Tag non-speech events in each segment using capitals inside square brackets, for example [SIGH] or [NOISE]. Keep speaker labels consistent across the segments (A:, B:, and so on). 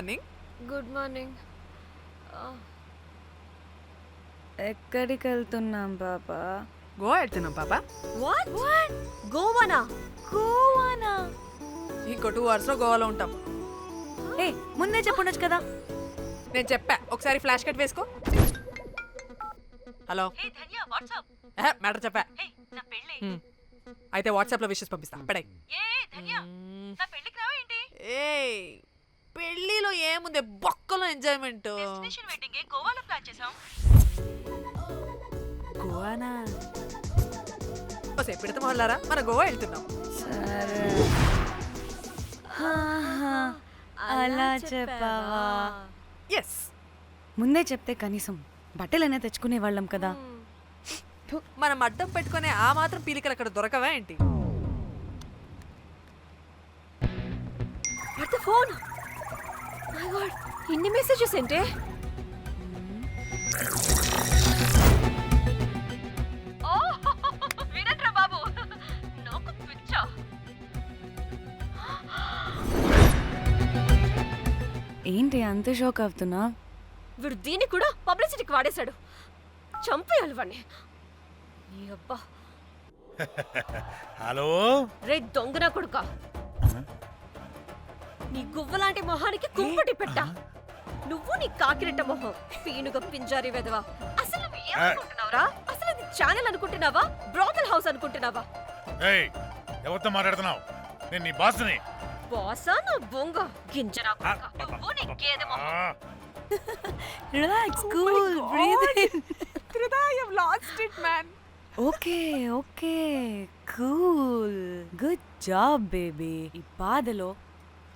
A: Morning?
B: Good morning.
C: ఎక్కడికి వెళ్తున్నాం పాపా?
A: గోవా వెళ్తున్నాం పాప.
B: వాట్ వాట్ గోవానా?
C: గోవానా?
A: ఇంకో టూ అవర్స్లో గోవాలో ఉంటాం.
C: ఏ ముందే చెప్పుండొచ్చు కదా.
A: నేను చెప్పా. ఒకసారి ఫ్లాష్ కట్ వేసుకో. హలో. మ్యాటర్ చెప్పా. అయితే వాట్సాప్లో విషెస్ పంపిస్తా. పడాయి. ఏ పెళ్ళిలో ఏముంది? బొక్కలో ఎంజాయ్మెంట్ గోవానా? ఓసే పిడత మొహల్లారా మన గోవా వెళ్తున్నాం.
C: సరే. అలా చెప్పావా?
A: ఎస్
C: ముందే చెప్తే కనీసం బట్టలైనా తెచ్చుకునే వాళ్ళం కదా.
A: మనం అడ్డం పెట్టుకునే ఆ మాత్రం పీలికలు అక్కడ దొరకవా ఏంటి?
B: What the phone. My god ఇన్ని మెసేజెస్ ఏంటే వినట్రా బాబు. నాకు పిచ్చా.
C: ఏంటి అంత షోక్ అవుతున్నా?
B: వీడు దీన్ని కూడా పబ్లిసిటీకి వాడేశాడు. చంపేయాలి వాడిని నీ అబ్బా. [LAUGHS]
D: హలో?
B: రే దొంగన కొడుక? నీ గువ్వలాంటి మొహానికి కుంపటి పెట్ట. నువ్వు నీ కాకిరెట్ట మొహం పీనుగ పింజారి వెదవా. అసలు నువ్వు ఏమనుకుంటున్నావురా? అసలు ఇది ఛానల్ అనుకుంటున్నావా? బ్రోకల్ హౌస్ అనుకుంటున్నావా?
D: ఏయ్ ఎవరితో మాట్లాడుతున్నావు? నేను నీ బాస్ని
B: బాసా నా బొంగ? గింజరా నువ్వు నీ గేదె మొహం.
C: Relax cool breathe
A: lost it man
C: okay okay cool good job baby ఈ బాధలో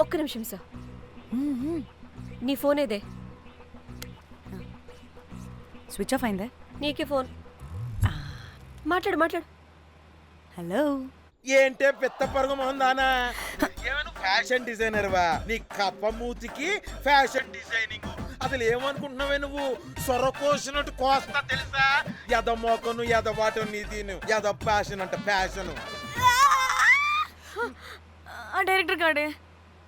B: ఒక్క నిమిషం సార్. నీ ఫోన్ ఏదే
C: స్విచ్ ఆఫ్ అయిందే
B: నీకే ఫోన్ మాట్లాడు మాట్లాడు
C: హలో
E: ఏంటే పెద్ద పరుగు ఏమైనా ఫ్యాషన్ డిజైనర్ వా నీ కప్ప మూతికి ఫ్యాషన్ డిజైనింగ్ అసలు ఏమనుకుంటున్నావే నువ్వు సొర కోసినట్టు కోస్తా తెలుసా ఎద మోకను ఎద వాటం నీ దీని ఎద ఫ్యాషన్ అంట ఫ్యాషన్
C: ఆ డైరెక్టర్ గాడే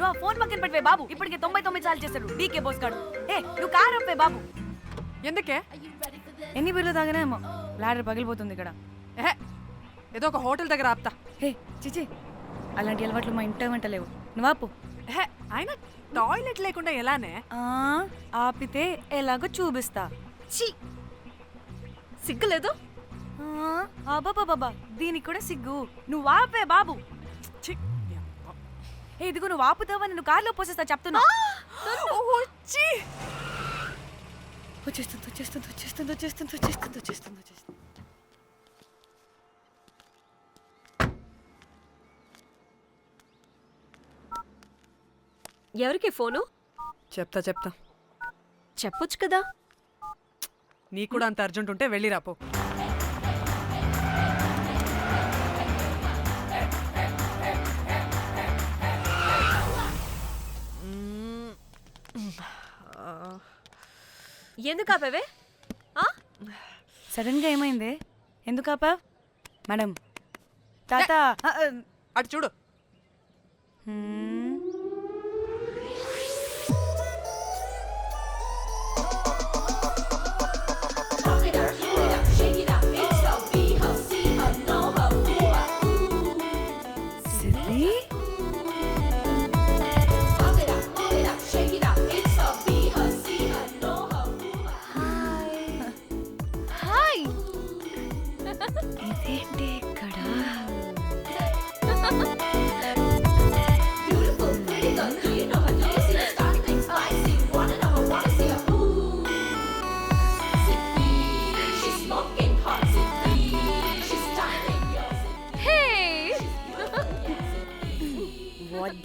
C: నువ్వు ఆ ఫోన్ పక్కన పెట్టవే బాబు. ఇప్పటికే తొంభై తొమ్మిది సార్లు చేశాడు. డీకే బోస్ గాడు. ఏ నువ్వు కారు అప్పే బాబు.
A: ఎందుకే?
C: ఎన్ని బిర్లు తాగినాయేమో లాడర్ పగిలిపోతుంది ఇక్కడ.
A: ఎహె, ఏదో ఒక హోటల్ దగ్గర ఆపుతా.
C: హే చిచి అలాంటి అలవాట్లు మా ఇంట వెంట లేవు. నువ్వు
A: ఎహె, అయినా టాయిలెట్ లేకుండా ఎలానే?
C: ఆ, ఆపితే ఎలాగో చూపిస్తా.
B: ఛీ! సిగ్గులేదు?
C: బాబా దీనికి కూడా సిగ్గు. నువ్వు ఆపే బాబు. ఏ ఇదిగో నువ్వు ఆపుతావని నువ్వు కార్లో పోసేస్తా చెప్తున్నా.
A: ఓ, ఛీ.
C: వచ్చేస్తుంది వచ్చేస్తుంది వచ్చేస్తుంది వచ్చేస్తుంది వచ్చేస్తుంది వచ్చేస్తుంది వచ్చేస్తుంది.
B: ఎవరికి ఫోను?
A: చెప్తా చెప్తా.
B: చెప్పొచ్చు కదా.
A: నీ కూడా అంత అర్జెంట్ ఉంటే వెళ్ళి
B: ఎందుకు ఆపేవే? ఆ?
C: సడన్గా ఏమైంది? ఎందుకు ఆపా మేడం. తాత.
A: అటు చూడు.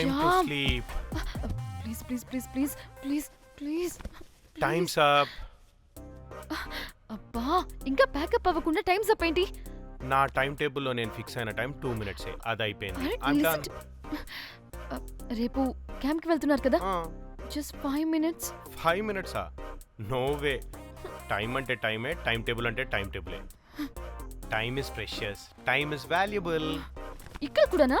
F: Time to
G: Shyam.
F: Sleep
G: please please please please please please
F: times up
G: అబ్బా ఇంకా ప్యాకప్ అవ్వకుండా టైం అప్ ఏంటి?
F: నా టైం టేబుల్లో నేను ఫిక్స్ అయిన టైం టూ మినిట్సే అది అయిపోయింది.
G: అరే,
F: I'm
G: listen
F: done.
G: to- Uh, రేపు క్యాంప్కి వెళ్తున్నారు కదా?
F: ఆ,
G: జస్ట్ ఫైవ్ మినిట్స్
F: ఫైవ్ మినిట్సా నో వే టైం అంటే టైమే టైం టేబుల్ అంటే time టేబులే time is precious time is valuable
G: ఇక్కడ కూడానా?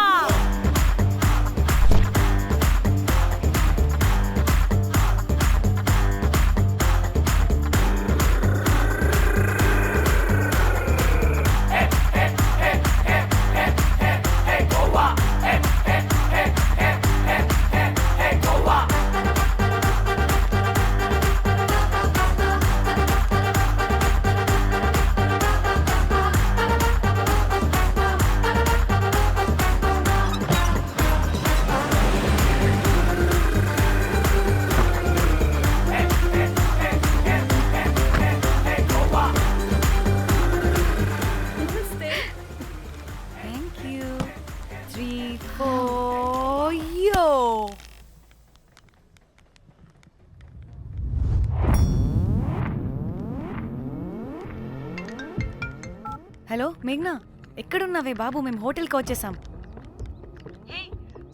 C: హలో మేఘ్నా. ఎక్కడున్నావే బాబు? మేము హోటల్కి వచ్చేసాం.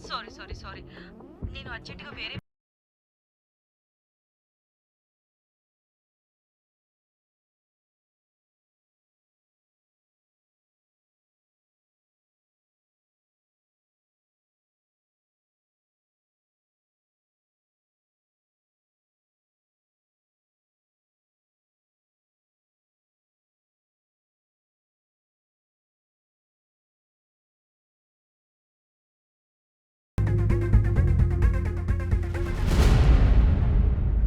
B: Sorry sorry sorry. నేను అర్జెంటుగా వేరే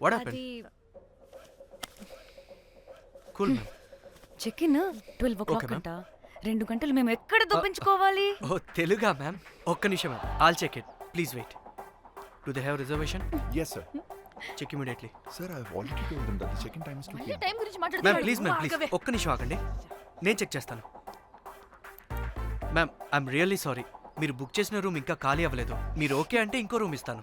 H: what
C: happen cool ma'am check in
H: twelve o'clock
C: అంట. రెండు గంటలు మేము ఎక్కడ uh, దొప్పించుకోవాలి
H: ఓ తెలుగా మ్యామ్ ఒక్క నిమిషం ma'am all check it please wait to
I: they have
H: reservation yes
I: sir check immediately sir I already told them that check in time
G: is
I: 2
G: time గురించి
H: మాట్లాడుతున్నా
G: ma'am
H: please ma'am please ఒక్క నిమిషం ఆగండి. నేను check చేస్తాను. Ma'am I I'm really sorry మీరు book చేసిన room ఇంకా ఖాళీ అవ్వలేదు. మీరు ఓకే అంటే ఇంకో రూమ్ ఇస్తాను.